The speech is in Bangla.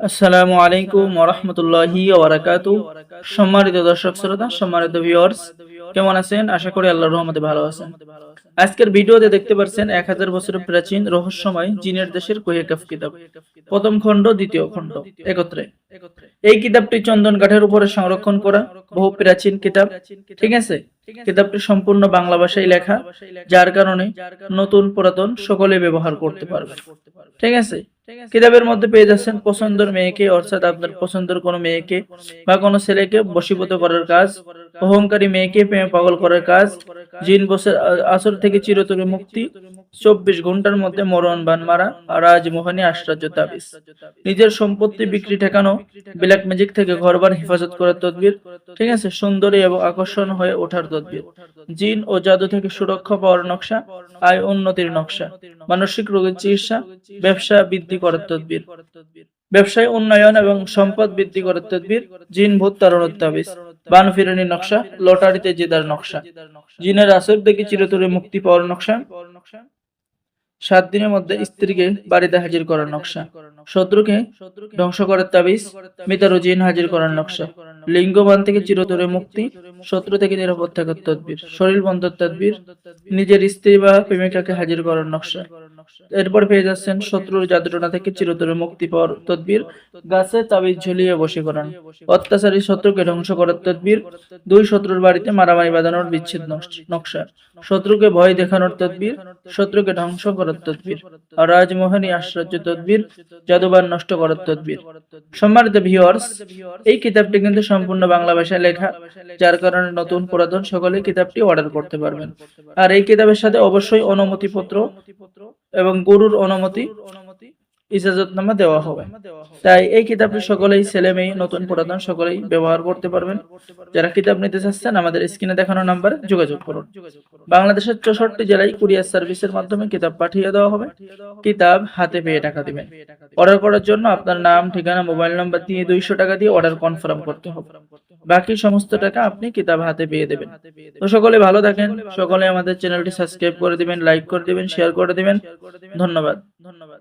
আসসালামু আলাইকুম ওরহমতুল্লাহি ওবরাকাতু সম্মানিত দর্শক শ্রোতা, সম্মানিত ভিউয়ার্স কেমন আছেন? আশা করি আল্লাহর রহমতে ভালো আছেন। আজকের ভিডিওতে দেখতে পাচ্ছেন এক হাজার বছরের প্রাচীন রহস্যময় জিনের দেশের কোহেকাফ কিতাব। প্রথম খণ্ড, দ্বিতীয় খণ্ড, একত্রে। এই কিতাবটি চন্দন কাঠের উপরে সংরক্ষণ করা বহু প্রাচীন কিতাব। ঠিক আছে? কিতাবটি সম্পূর্ণ বাংলা ভাষায় লেখা, যার কারণে নতুন পুরাতন সকলে ব্যবহার করতে পারবে ঠিক আছে? কিতাবের মধ্যে পেয়ে যাচ্ছেন পছন্দের মেয়েকে, অর্থাৎ আপনার পছন্দের কোনো মেয়েকে বা কোনো ছেলেকে বশীভূত করার কাজ। অহংকারী মেয়েকে প্রেমে পাগল করার কাজ। জিন বসের আসর থেকে চিরতরে মুক্তি। চব্বিশ ঘণ্টার মধ্যে মরণ বান মারা আর রাজমোহনী আশ্চর্য তাবিজ। নিজের সম্পত্তি বিক্রি ঠেকানো, ব্ল্যাক ম্যাজিক থেকে ঘরবার হেফাজত করার তদবির। ঠিক আছে, সুন্দরী এবং আকর্ষণ হয়ে ওঠার তদবির। জিন ও জাদু থেকে সুরক্ষা পাওয়ার নকশা, আয় উন্নতির নকশা। মানসিক রোগের চিকিৎসা, ব্যবসা বৃদ্ধি করার তদবির। ব্যবসায় উন্নয়ন এবং সম্পদ বৃদ্ধি করার তদবির। জিন ভূত তাবিজ। নকশা, লটারিতে জেদার নকশা। জিনের আসর চিরতরে মুক্তি পাওয়ার নকশা। সাত দিনের মধ্যে স্ত্রীকে বাড়িতে হাজির করার নকশা। শত্রুকে ধ্বংস করার তাবিজ মিতার জিন হাজির করার নকশা। লিঙ্গবান থেকে চিরতরে মুক্তি, শত্রু থেকে নিরাপদ থাকার তদবির। শরীর বন্ধর তদবির, নিজের স্ত্রী বা প্রেমিকাকে হাজির করার নকশা। এরপর পেয়ে যাচ্ছেন শত্রুর যাত্রা থেকে চিরতরে মুক্তি পাওয়ার তদবির গাছে তাবিজ ঝুলিয়ে বসে করান। অত্যাচারী শত্রুকে ধ্বংস করার তদবির দুই শত্রুর বাড়িতে মারামারি বাঁধানোর বিচ্ছেদ নকশা শত্রুকে ভয় দেখানোর তদবির শত্রুকে ধ্বংস করার তদবির। আর রাজমোহনী আশ্চর্য তদবির জাদুবান নষ্ট করার তদবির। সম্মানিত ভিউয়ার্স এই কিতাবটি কিন্তু সম্পূর্ণ বাংলা ভাষায় লেখা যার কারণে নতুন পুরাতন সকলে কিতাবটি অর্ডার করতে পারবেন। আর এই কিতাবের সাথে অবশ্যই অনুমতিপত্র এবং গরুর অনুমতি ইজাজতনামা দেওয়া হবে। তাই এই কিতাবটি সকলেই ছেলে মেয়ে নতুন পুরাতন সকলেই ব্যবহার করতে পারবেন। যারা কিতাব নিতে চাচ্ছেন আমাদের স্ক্রিনে দেখানো নাম্বারে যোগাযোগ করুন। বাংলাদেশের চৌষট্টি জেলায় কুরিয়ার সার্ভিসের মাধ্যমে কিতাব পাঠিয়ে দেওয়া হবে। কিতাব হাতে পেয়ে টাকা দিবেন। অর্ডার করার জন্য আপনার নাম ঠিকানা মোবাইল নাম্বার দিয়ে দুইশো টাকা দিয়ে অর্ডার কনফার্ম করতে হবে। বাকি সমস্ত টাকা আপনি কিতাব হাতে পেয়ে দেবেন। তো সকলে ভালো থাকেন সকলে আমাদের চ্যানেলটি সাবস্ক্রাইব করে দিবেন লাইক করে দিবেন শেয়ার করে দিবেন। ধন্যবাদ ধন্যবাদ